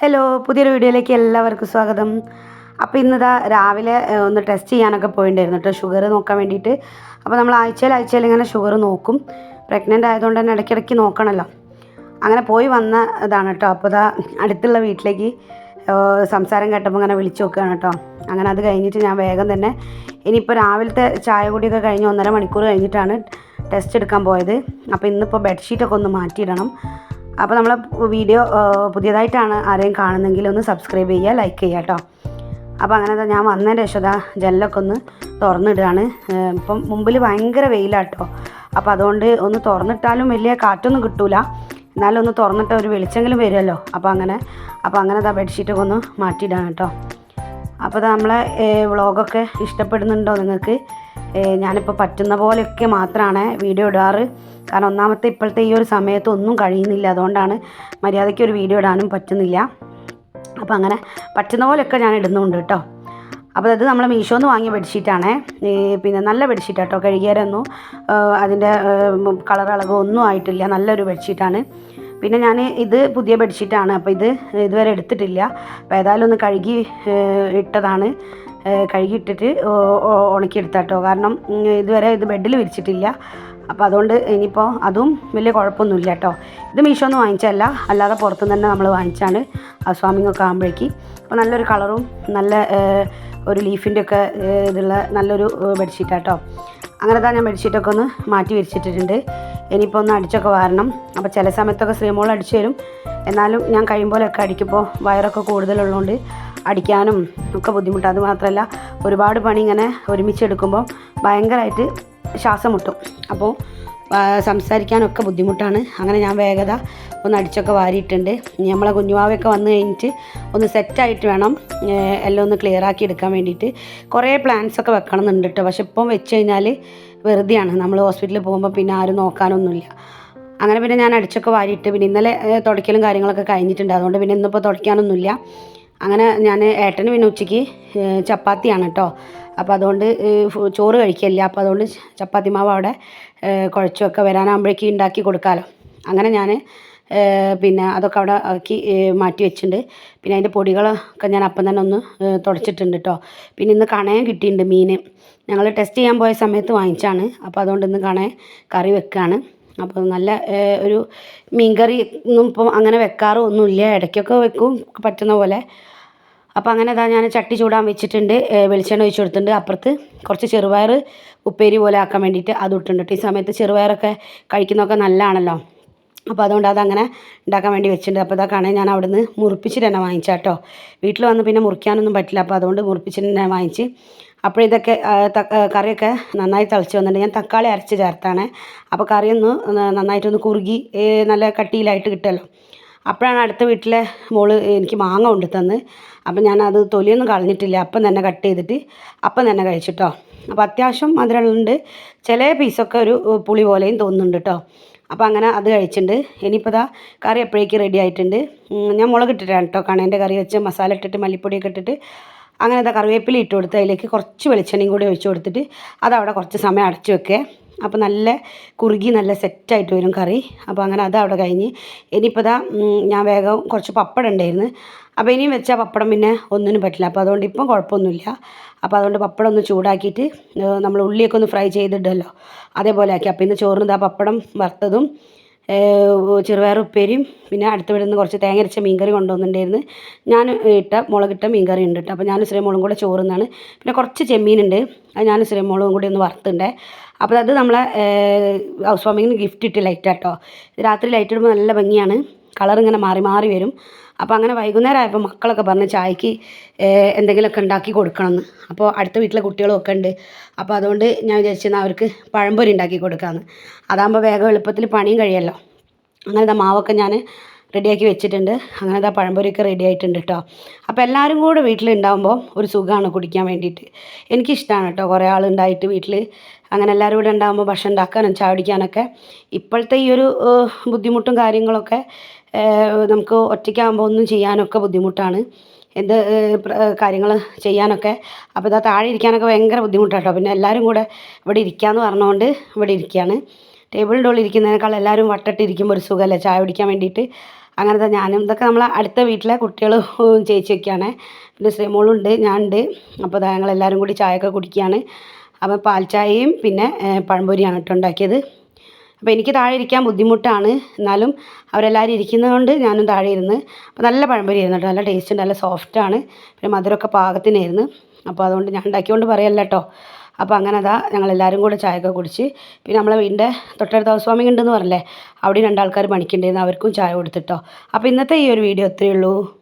Hello പുതിയൊരു വീഡിയോയിലേക്ക് എല്ലാവർക്കും സ്വാഗതം. അപ്പോൾ ഇന്നിതാ രാവിലെ ഒന്ന് ടെസ്റ്റ് ചെയ്യാനൊക്കെ പോയിട്ടുണ്ടായിരുന്നു കേട്ടോ ഷുഗർ നോക്കാൻ വേണ്ടിയിട്ട് അപ്പോൾ നമ്മൾ ആഴ്ചയിൽ ആഴ്ചയിൽ ഇങ്ങനെ ഷുഗർ നോക്കും. പ്രഗ്നന്റ് ആയതുകൊണ്ട് തന്നെ ഇടയ്ക്കിടയ്ക്ക് നോക്കണമല്ലോ അങ്ങനെ പോയി വന്ന ഇതാണ് കേട്ടോ അപ്പോൾ ഇതാ അടുത്തുള്ള വീട്ടിലേക്ക് സംസാരം കേട്ടപ്പോൾ ഇങ്ങനെ വിളിച്ചു നോക്കുകയാണ് കേട്ടോ അങ്ങനെ അത് കഴിഞ്ഞിട്ട് ഞാൻ വേഗം തന്നെ ഇനിയിപ്പോൾ രാവിലത്തെ ചായ കുടിയൊക്കെ കഴിഞ്ഞ് ഒന്നര മണിക്കൂർ കഴിഞ്ഞിട്ടാണ് ടെസ്റ്റ് എടുക്കാൻ പോയത്. അപ്പോൾ ഇന്നിപ്പോൾ ബെഡ്ഷീറ്റൊക്കെ ഒന്ന് മാറ്റിയിടണം. അപ്പോൾ നമ്മൾ വീഡിയോ പുതിയതായിട്ടാണ് ആരെയും കാണുന്നെങ്കിൽ ഒന്ന് സബ്സ്ക്രൈബ് ചെയ്യുക ലൈക്ക് ചെയ്യുക കേട്ടോ അപ്പോൾ അങ്ങനെ ഞാൻ വന്നതിന്റെ ശേഷം ജനലൊക്കെ ഒന്ന് തുറന്നിടുകയാണ് ഇപ്പം മുമ്പിൽ ഭയങ്കര വെയിലാട്ടോ അപ്പോൾ അതുകൊണ്ട് ഒന്ന് തുറന്നിട്ടാലും വലിയ കാറ്റൊന്നും കിട്ടൂല. എന്നാലും ഒന്ന് തുറന്നിട്ട് ഒരു വെളിച്ചെങ്കിലും വരുമല്ലോ. അപ്പോൾ അങ്ങനെ അപ്പോൾ അങ്ങനെ ദാ ബെഡ്ഷീറ്റൊക്കെ ഒന്ന് മാറ്റിയിടാണ് കേട്ടോ അപ്പോൾ നമ്മളെ വ്ളോഗൊക്കെ ഇഷ്ടപ്പെടുന്നുണ്ടോ നിങ്ങൾക്ക്? ഞാനിപ്പോൾ പറ്റുന്ന പോലെയൊക്കെ മാത്രമാണ് വീഡിയോ ഇടാറ്. കാരണം ഒന്നാമത്തെ ഇപ്പോഴത്തെ ഈ ഒരു സമയത്ത് ഒന്നും കഴിയുന്നില്ല. അതുകൊണ്ടാണ് മര്യാദയ്ക്ക് ഒരു വീഡിയോ ഇടാനും പറ്റുന്നില്ല. അപ്പോൾ അങ്ങനെ പറ്റുന്ന പോലെയൊക്കെ ഞാൻ ഇടുന്നുണ്ട് കേട്ടോ. അപ്പോൾ അത് നമ്മൾ മീഷോന്ന് വാങ്ങിയ ബെഡ്ഷീറ്റാണേ. പിന്നെ നല്ല ബെഡ്ഷീറ്റ് കേട്ടോ കഴുകിയാരൊന്നും അതിന്റെ കളർ അളവ് ഒന്നും ആയിട്ടില്ല. നല്ലൊരു ബെഡ്ഷീറ്റാണ്. പിന്നെ ഞാൻ ഇത് പുതിയ ബെഡ്ഷീറ്റാണ് അപ്പോൾ ഇത് ഇതുവരെ എടുത്തിട്ടില്ല. അപ്പോൾ ഏതായാലും ഒന്ന് കഴുകി ഇട്ടതാണ്. കഴുകിയിട്ടിട്ട് ഉണക്കിയെടുത്താട്ടോ കാരണം ഇതുവരെ ഇത് ബെഡിൽ വിരിച്ചിട്ടില്ല. അപ്പോൾ അതുകൊണ്ട് ഇനിയിപ്പോൾ അതും വലിയ കുഴപ്പമൊന്നുമില്ല കേട്ടോ. ഇത് മീഷോ ഒന്നും വാങ്ങിച്ചല്ല അല്ലാതെ പുറത്തുനിന്ന് തന്നെ നമ്മൾ വാങ്ങിച്ചാണ്. ഹൗസ് ഒക്കെ ആകുമ്പോഴേക്ക് അപ്പോൾ നല്ലൊരു കളറും നല്ല ഒരു ലീഫിന്റെ ഒക്കെ ഇതുള്ള നല്ലൊരു ബെഡ്ഷീറ്റാണ് കേട്ടോ അങ്ങനെ തന്നെ ഞാൻ ബെഡ്ഷീറ്റൊക്കെ ഒന്ന് മാറ്റി വിരിച്ചിട്ടിട്ടുണ്ട്. ഇനിയിപ്പോൾ ഒന്ന് അടിച്ചൊക്കെ വാരണം. അപ്പോൾ ചില സമയത്തൊക്കെ ശ്രീമോൾ അടിച്ചു തരും. എന്നാലും ഞാൻ കഴിയുമ്പോഴൊക്കെ അടിക്കുമ്പോൾ വയറൊക്കെ കൂടുതലുള്ളതുകൊണ്ട് അടിക്കാനും ഒക്കെ ബുദ്ധിമുട്ടാണ് അത് മാത്രമല്ല ഒരുപാട് പണി ഇങ്ങനെ ഒരുമിച്ച് എടുക്കുമ്പോൾ ഭയങ്കരമായിട്ട് ശ്വാസം മുട്ടും അപ്പോൾ സംസാരിക്കാനൊക്കെ ബുദ്ധിമുട്ടാണ്. അങ്ങനെ ഞാൻ വേഗത ഒന്ന് അടിച്ചൊക്കെ വാരിയിട്ടുണ്ട്. നമ്മളെ കുഞ്ഞുവാവയൊക്കെ വന്നു കഴിഞ്ഞിട്ട് ഒന്ന് സെറ്റായിട്ട് വേണം എല്ലാം ഒന്ന് ക്ലിയർ ആക്കി എടുക്കാൻ വേണ്ടിയിട്ട്. കുറേ പ്ലാൻസ് ഒക്കെ വെക്കണം എന്നുണ്ട് കേട്ടോ പക്ഷെ ഇപ്പം വെച്ച് കഴിഞ്ഞാൽ വെറുതെയാണ്. നമ്മൾ ഹോസ്പിറ്റലിൽ പോകുമ്പോൾ പിന്നെ ആരും നോക്കാനൊന്നുമില്ല. അങ്ങനെ പിന്നെ ഞാൻ അടിച്ചൊക്കെ വാരിയിട്ട് പിന്നെ ഇന്നലെ തുടയ്ക്കലും കാര്യങ്ങളൊക്കെ കഴിഞ്ഞിട്ടുണ്ട്. അതുകൊണ്ട് പിന്നെ ഇന്നിപ്പോൾ തുടയ്ക്കാനൊന്നുമില്ല. അങ്ങനെ ഞാൻ ഏട്ടന് പിന്നെ ഉച്ചയ്ക്ക് ചപ്പാത്തിയാണ് കേട്ടോ അപ്പോൾ അതുകൊണ്ട് ചോറ് കഴിക്കില്ല അപ്പോൾ അതുകൊണ്ട് ചപ്പാത്തി മാവ് അവിടെ കുഴച്ചൊക്കെ വരാനാകുമ്പോഴേക്ക് ഉണ്ടാക്കി കൊടുക്കാമല്ലോ അങ്ങനെ ഞാൻ പിന്നെ അതൊക്കെ അവിടെ ആക്കി മാറ്റി വെച്ചിട്ടുണ്ട്. പിന്നെ അതിന്റെ പൊടികളൊക്കെ ഞാൻ അപ്പം തന്നെ ഒന്ന് തുടച്ചിട്ടുണ്ട് കേട്ടോ പിന്നെ ഇന്ന് കണയം കിട്ടിയിട്ടുണ്ട് മീൻ ഞങ്ങൾ ടെസ്റ്റ് ചെയ്യാൻ പോയ സമയത്ത് വാങ്ങിച്ചാണ്. അപ്പോൾ അതുകൊണ്ട് ഇന്ന് കണയം കറി വെക്കുകയാണ് അപ്പോൾ നല്ല ഒരു മീൻകറി ഒന്നും ഇപ്പം അങ്ങനെ വെക്കാറൊന്നുമില്ല ഇടയ്ക്കൊക്കെ വെക്കും പറ്റുന്ന പോലെ. അപ്പോൾ അങ്ങനെ ഇതാ ഞാൻ ചട്ടി ചൂടാൻ വെച്ചിട്ടുണ്ട്. വെളിച്ചെണ്ണ ഒഴിച്ച് കൊടുത്തിട്ടുണ്ട്. അപ്പുറത്ത് കുറച്ച് ചെറുപയർ ഉപ്പേരി പോലെ ആക്കാൻ വേണ്ടിയിട്ട് അത് ഇട്ടിട്ടുണ്ട്. ഈ സമയത്ത് ചെറുപയറൊക്കെ കഴിക്കുന്നതൊക്കെ നല്ലതാണല്ലോ. അപ്പോൾ അതുകൊണ്ട് അതങ്ങനെ ഉണ്ടാക്കാൻ വേണ്ടി വെച്ചിട്ടുണ്ട്. അപ്പോൾ ഇതൊക്കെയാണ് ഞാൻ അവിടുന്ന് മുറിപ്പിച്ചിട്ട് തന്നെ വാങ്ങിച്ചാട്ടോ വീട്ടിൽ വന്ന് പിന്നെ മുറിക്കാനൊന്നും പറ്റില്ല. അപ്പോൾ അതുകൊണ്ട് മുറിപ്പിച്ചിട്ട് തന്നെ വാങ്ങിച്ച് അപ്പോൾ ഇതൊക്കെ കറിയൊക്കെ നന്നായി തിളച്ച് വന്നിട്ടുണ്ട്. ഞാൻ തക്കാളി അരച്ച് ചേർത്താണ്. അപ്പോൾ കറിയൊന്ന് നന്നായിട്ടൊന്ന് കുറുകി നല്ല കട്ടിയിലായിട്ട് കിട്ടുമല്ലോ. അപ്പോഴാണ് അടുത്ത വീട്ടിലെ മോൾ എനിക്ക് മാങ്ങ കൊണ്ട് തന്ന്. അപ്പം ഞാനത് തൊലിയൊന്നും കളഞ്ഞിട്ടില്ല. അപ്പം തന്നെ കട്ട് ചെയ്തിട്ട് അപ്പം തന്നെ കഴിച്ചിട്ടോ. അപ്പോൾ അത്യാവശ്യം മധുരമുണ്ട്. ചില പീസൊക്കെ ഒരു പുളി പോലെയും തോന്നുന്നുണ്ട് കേട്ടോ. അപ്പോൾ അങ്ങനെ അത് കഴിച്ചിട്ടുണ്ട്. ഇനിയിപ്പോൾ ഇതാ കറി എപ്പോഴേക്ക് റെഡി ആയിട്ടുണ്ട്. ഞാൻ മുളക് ഇട്ടിട്ടാണ് കേട്ടോ കണേന്റെ കറി വെച്ച് മസാല ഇട്ടിട്ട് മല്ലിപ്പൊടിയൊക്കെ ഇട്ടിട്ട് അങ്ങനെ ദാ കറിവേപ്പില ഇട്ട് കൊടുത്ത് അതിലേക്ക് കുറച്ച് വെളിച്ചെണ്ണയും കൂടി ഒഴിച്ച് കൊടുത്തിട്ട് അതവിടെ കുറച്ച് സമയം അടച്ചു വെക്കുക അപ്പോൾ നല്ല കുറുകി നല്ല സെറ്റായിട്ട് വരും കറി. അപ്പോൾ അങ്ങനെ അത് അവിടെ കഴിഞ്ഞ് ഇനിയിപ്പോൾ ഇതാ ഞാൻ വേഗം കുറച്ച് പപ്പടം ഉണ്ടായിരുന്നു. അപ്പോൾ ഇനിയും വെച്ചാൽ പപ്പടം പിന്നെ ഒന്നിനും പറ്റില്ല. അപ്പോൾ അതുകൊണ്ട് ഇപ്പം കുഴപ്പമൊന്നുമില്ല. അപ്പോൾ അതുകൊണ്ട് പപ്പടം ഒന്ന് ചൂടാക്കിയിട്ട് നമ്മൾ ഉള്ളിയൊക്കെ ഒന്ന് ഫ്രൈ ചെയ്തിട്ടല്ലോ അതേപോലെ ആക്കി. അപ്പോൾ ഇന്ന് ചോറിന് ഇതാ പപ്പടം വറുത്തതും ചെറുപയർ ഉപ്പേരിയും പിന്നെ അടുത്ത വീട്ടിൽ നിന്ന് കുറച്ച് തേങ്ങ അരച്ച മീൻകറി കൊണ്ടുവന്നിട്ടുണ്ടായിരുന്നു. ഞാൻ ഇട്ട മുളകിട്ട മീൻകറി ഉണ്ട് കേട്ടോ. അപ്പോൾ ഞാൻ ശ്രീമോളും കൂടെ ചോറുന്നാണ്. പിന്നെ കുറച്ച് ചെമ്മീനുണ്ട്. അത് ഞാൻ ശ്രീമോളും കൂടി ഒന്ന് വറുത്തുണ്ടേ. അപ്പോൾ അത് നമ്മളെ ഹൗസ് വാമിങ്ങിന് ഗിഫ്റ്റ് ഇട്ട് ലൈറ്റാട്ടോ രാത്രി ലൈറ്റ് ഇടുമ്പോൾ നല്ല ഭംഗിയാണ്. കളർ ഇങ്ങനെ മാറി മാറി വരും. അപ്പോൾ അങ്ങനെ വൈകുന്നേരം ആയപ്പോൾ മക്കളൊക്കെ പറഞ്ഞ് ചായക്ക് എന്തെങ്കിലുമൊക്കെ ഉണ്ടാക്കി കൊടുക്കണമെന്ന് അപ്പോൾ അടുത്ത വീട്ടിലെ കുട്ടികളൊക്കെ ഉണ്ട്. അപ്പോൾ അതുകൊണ്ട് ഞാൻ വിചാരിച്ചെന്നാൽ അവർക്ക് പഴംപൊരി ഉണ്ടാക്കി കൊടുക്കാമെന്ന് അതാകുമ്പോൾ വേഗം എളുപ്പത്തിൽ പണിയും കഴിയല്ലോ. അങ്ങനെ ദാ മാവൊക്കെ ഞാൻ റെഡിയാക്കി വെച്ചിട്ടുണ്ട്. അങ്ങനെ ദാ പഴംപൊരിയൊക്കെ റെഡി ആയിട്ടുണ്ട് കേട്ടോ അപ്പോൾ എല്ലാവരും കൂടെ വീട്ടിലുണ്ടാകുമ്പോൾ ഒരു സുഖമാണ് കുടിക്കാൻ വേണ്ടിയിട്ട്. എനിക്കിഷ്ടമാണ് കേട്ടോ കുറേ ആളുണ്ടായിട്ട് വീട്ടിൽ അങ്ങനെ എല്ലാവരും കൂടെ ഉണ്ടാകുമ്പോൾ ഭക്ഷണം ഉണ്ടാക്കാനും ചായ കുടിക്കാനൊക്കെ. ഇപ്പോഴത്തെ ഈ ഒരു ബുദ്ധിമുട്ടും കാര്യങ്ങളൊക്കെ നമുക്ക് ഒറ്റയ്ക്കാകുമ്പോൾ ഒന്നും ചെയ്യാനൊക്കെ ബുദ്ധിമുട്ടാണ്. എന്ത് കാര്യങ്ങൾ ചെയ്യാനൊക്കെ. അപ്പോൾ ഇതാ താഴെ ഇരിക്കാനൊക്കെ ഭയങ്കര ബുദ്ധിമുട്ടാട്ടോ. പിന്നെ എല്ലാവരും കൂടെ ഇവിടെ ഇരിക്കാമെന്ന് പറഞ്ഞുകൊണ്ട് ഇവിടെ ഇരിക്കുകയാണ് ടേബിളിന്റെ ഉള്ളിൽ ഇരിക്കുന്നതിനേക്കാൾ എല്ലാവരും വട്ടിട്ട് ഇരിക്കുമ്പോൾ ഒരു സുഖമല്ലേ ചായ കുടിക്കാൻ വേണ്ടിയിട്ട്. അങ്ങനത്തെ ഞാനും ഇതൊക്കെ നമ്മൾ അടുത്ത വീട്ടിലെ കുട്ടികളും ചേച്ചിയൊക്കെയാണ് പിന്നെ ശ്രീമോളുണ്ട് ഞാനുണ്ട്. അപ്പോൾ ഞങ്ങൾ ഞങ്ങളെല്ലാവരും കൂടി ചായയൊക്കെ കുടിക്കുകയാണ് അപ്പോൾ പാൽ ചായയും പിന്നെ പഴംപൊരിയാണ് കേട്ടോ ഉണ്ടാക്കിയത്. അപ്പോൾ എനിക്ക് താഴെ ഇരിക്കാൻ ബുദ്ധിമുട്ടാണ്. എന്നാലും അവരെല്ലാവരും ഇരിക്കുന്നതുകൊണ്ട് ഞാനും താഴെ ഇരുന്ന് അപ്പോൾ നല്ല പഴംപൊരി ആയിരുന്നു നല്ല ടേസ്റ്റ് ഉണ്ട്. നല്ല സോഫ്റ്റാണ് പിന്നെ മധുരമൊക്കെ പാകത്തിനായിരുന്നു. അപ്പോൾ അതുകൊണ്ട് ഞാൻ ഉണ്ടാക്കിയോണ്ട് പറയല്ല കേട്ടോ. അപ്പോൾ അങ്ങനെ അതാ ഞങ്ങളെല്ലാവരും കൂടെ ചായയൊക്കെ കുടിച്ച് പിന്നെ നമ്മളെ വീടിന്റെ തൊട്ടടുത്ത ഹൗസ് വാമിംഗ് ഉണ്ടെന്ന് പറഞ്ഞില്ലേ? അവിടെ രണ്ടാൾക്കാർ പണിക്കുണ്ടായിരുന്നു. അവർക്കും ചായ കൊടുത്തിട്ടോ. അപ്പോൾ ഇന്നത്തെ ഈ ഒരു വീഡിയോ ഇത്രയേ ഉള്ളൂ.